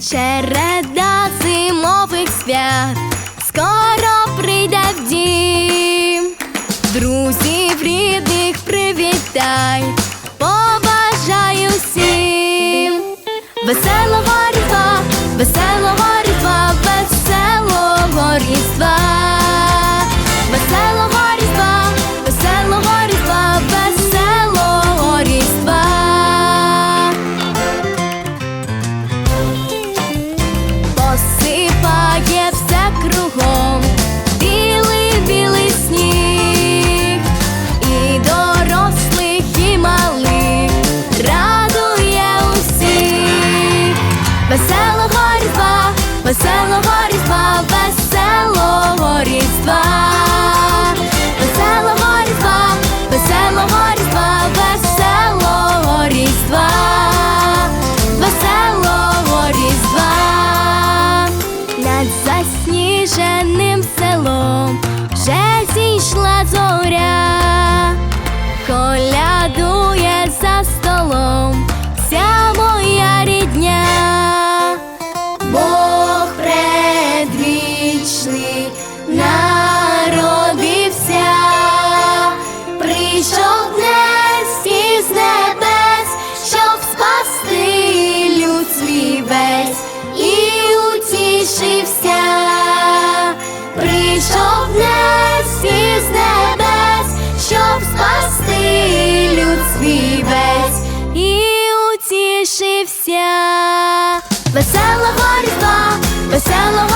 Череда зимових свят. Скоро прийде в дім. Друзів рідних привітай, побажаю всім. Веселого різдва, веселого народився, прийшов із небес, щоб спасти люд утішився. Прийшов із небес, щоб спасти люд свій і утішився. Веселого різдва, веселого